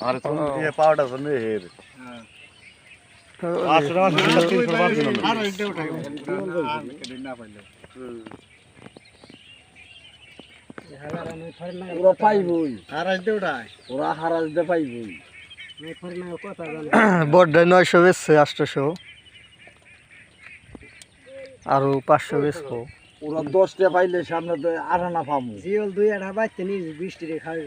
আরে তুমি পাওয়াটা হের ওরা পাইবই ওরা হারাজ দে পাইবই বড়টায় নয়শো বেচছে আটশোশো আরও পাঁচশো বেচবো ওরা দশটা পাইলে সামনে তো আর আনা পাবো জিওল দুই আড়া বাইতে নি বৃষ্টিরে খাবে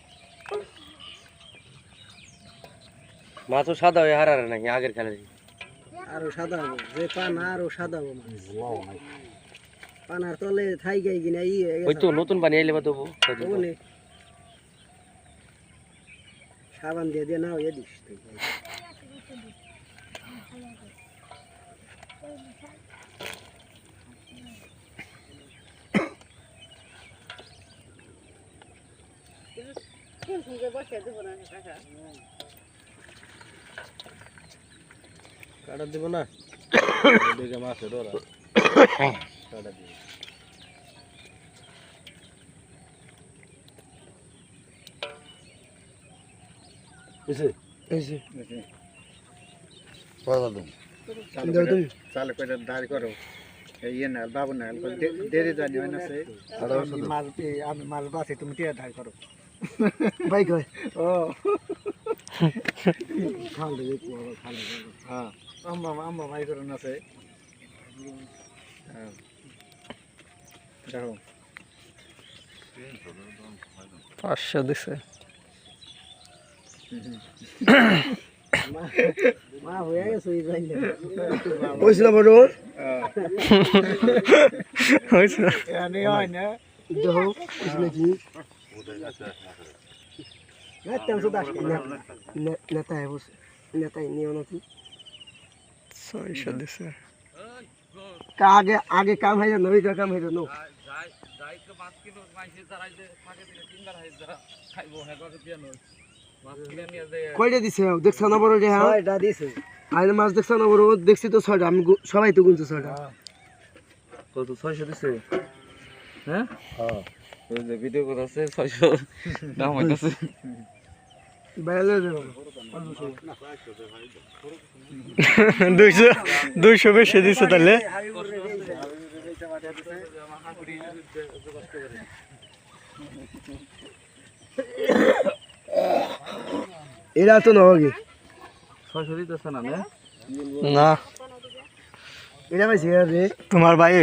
মাছ সাদা হয়ে হারারে নাকি আগের খেলে আরও সাদা হব যে পানা আরও সাদা হব পানার তলে থাই গাই কিনা ই ওই তো নতুন পানি আইলে বা দেবো সাবান দিয়ে দিয়ে নাও এ দিস তুই কাটা দেবো না? দেখে মাছের ওরা কাটা দিব। দাও চালে দাঁড় করো। ইয়ে না বাবু না দেরি জানি হয় না সে। মাছ আমি মাছ বাসি তুমি টিয়া ধার করো। ভাই কয়? ও। খাল দেবে খাল হ্যাঁ। আম্মা আম্মা মাই আছে। হ্যাঁ। পাঁচশো দিছে। মা হয়ে গেছে হয়েছিল বড়? হ্যাঁ। হয়েছিল। হয় না। দেখো কি? নেতা নেতা নেতা নিও নাকি? ছয়শো দিছে আগে আগে কাম হয়ে যান ওইটা কাম হয়ে যান কয়টা দিছে? দেখছ না বড় হ্যাঁ? ছয়টা দিছে। আইলে মাছ দেখছ না বড়? দেখছি তো ছয়টা আমি সবাই তো গুনছি হ্যাঁ। ভিডিও করতেছে হ্যাঁ। ছয়শো। দাম হইতেছে। দুইশো দুইশো বেশি দিছে তাহলে। এরা তো না হবে ছয়শো দিতেছে না এটা পাইছে রে তোমার ভাই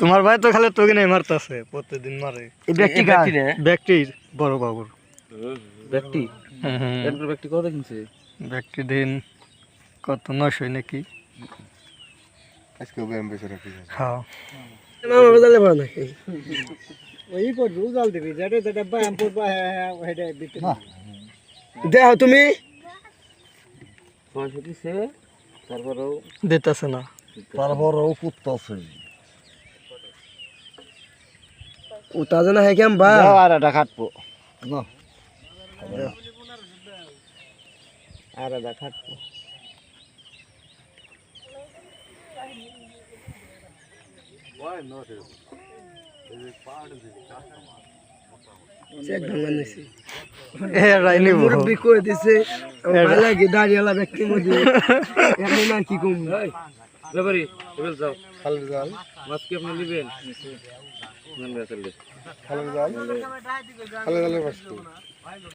তোমার ভাই তো খালি তোকে নেই মারতেছে প্রতিদিন মারে। এই ব্যক্তি ব্যক্তির বড় বাবুর। ব্যক্তি। এরপর ব্যক্তি কত কিনছে? ব্যক্তি দিন কত? নয়শো নাকি? আজকেও ব্যায়াম বেশি রাখি। হ্যাঁ। মামা বাজালে পারে না ওই করবি উজাল দিবি যেটা যেটা ব্যায়াম করবা সেটা দিতে। দেখো তুমি। দিছে তারপরেও দিতেছে না। তারপরও কুত্তাছে। উতা জানা হয় কেম বা আর এটা কাটবো। না, আর এটা কাটবো চেক ভাঙা নিছি এ রাইনি দিছে? ভালো লাগে দাঁড়িয়ালা ব্যক্তি মধ্যে। এখন আর কি কম ব্যাপারি এবার যাও। খাল যাও মাছ কি আপনি নেবেন? জাল, খালে জালে।